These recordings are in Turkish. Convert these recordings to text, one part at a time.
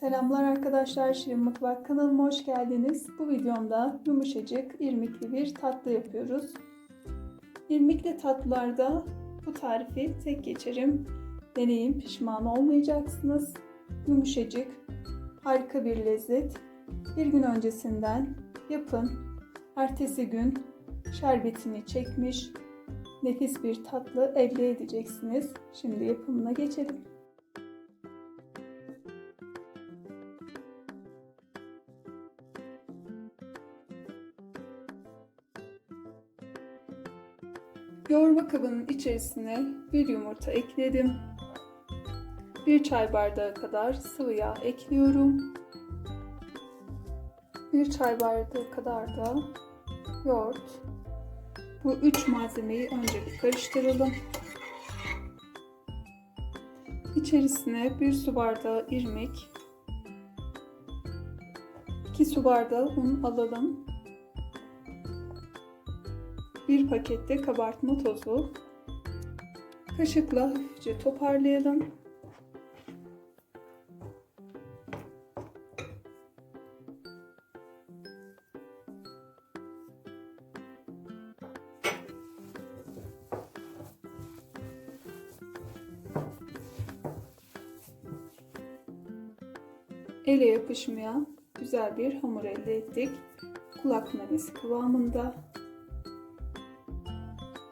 Selamlar arkadaşlar, Şirin Mutfak kanalıma hoş geldiniz. Bu videomda yumuşacık, irmikli bir tatlı yapıyoruz. İrmikli tatlılarda bu tarifi tek geçerim. Deneyin, pişman olmayacaksınız. Yumuşacık, harika bir lezzet. Bir gün öncesinden yapın. Ertesi gün şerbetini çekmiş, nefis bir tatlı elde edeceksiniz. Şimdi yapımına geçelim. Yoğurma kabının içerisine bir yumurta ekledim. Bir çay bardağı kadar sıvı yağ ekliyorum. Bir çay bardağı kadar da yoğurt. Bu üç malzemeyi önce bir karıştıralım. İçerisine bir su bardağı irmik, 2 su bardağı un alalım. Bir pakette kabartma tozu. Kaşıkla hafifçe toparlayalım. Ele yapışmayan güzel bir hamur elde ettik. Kulak memesi kıvamında.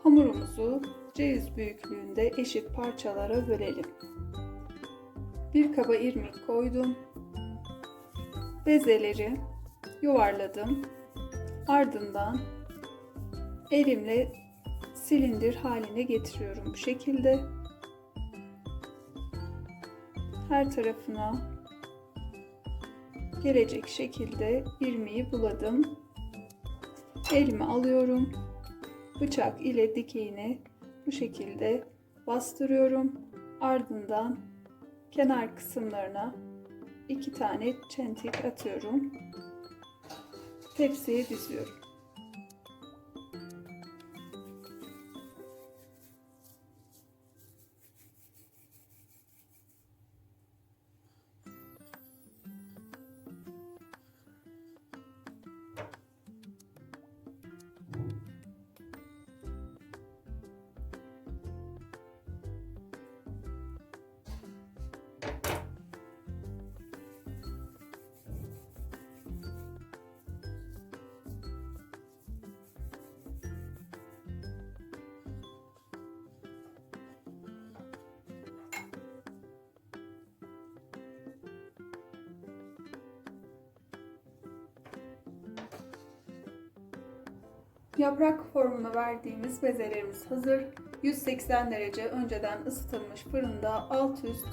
Hamurumuzu ceviz büyüklüğünde eşit parçalara bölelim. Bir kaba irmik koydum. Bezeleri yuvarladım. Ardından elimle silindir haline getiriyorum bu şekilde. Her tarafına gelecek şekilde irmiği buladım. Elime alıyorum bıçak ile dikeyini bu şekilde bastırıyorum. Ardından kenar kısımlarına iki tane çentik atıyorum. Tepsiye diziyorum. Yaprak formuna verdiğimiz bezelerimiz hazır. 180 derece önceden ısıtılmış fırında alt üst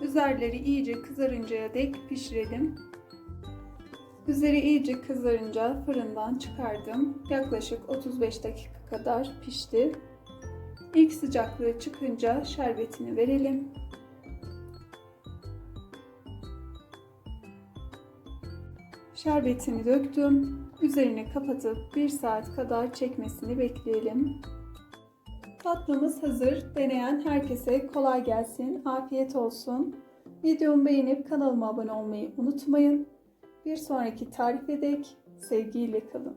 üzerleri iyice kızarıncaya dek pişirelim. Üzeri iyice kızarınca fırından çıkardım. Yaklaşık 35 dakika kadar pişti. İlk sıcaklığı çıkınca şerbetini verelim. Şerbetini döktüm. Üzerini kapatıp 1 saat kadar çekmesini bekleyelim. Tatlımız hazır. Deneyen herkese kolay gelsin. Afiyet olsun. Videomu beğenip kanalıma abone olmayı unutmayın. Bir sonraki tarife dek sevgiyle kalın.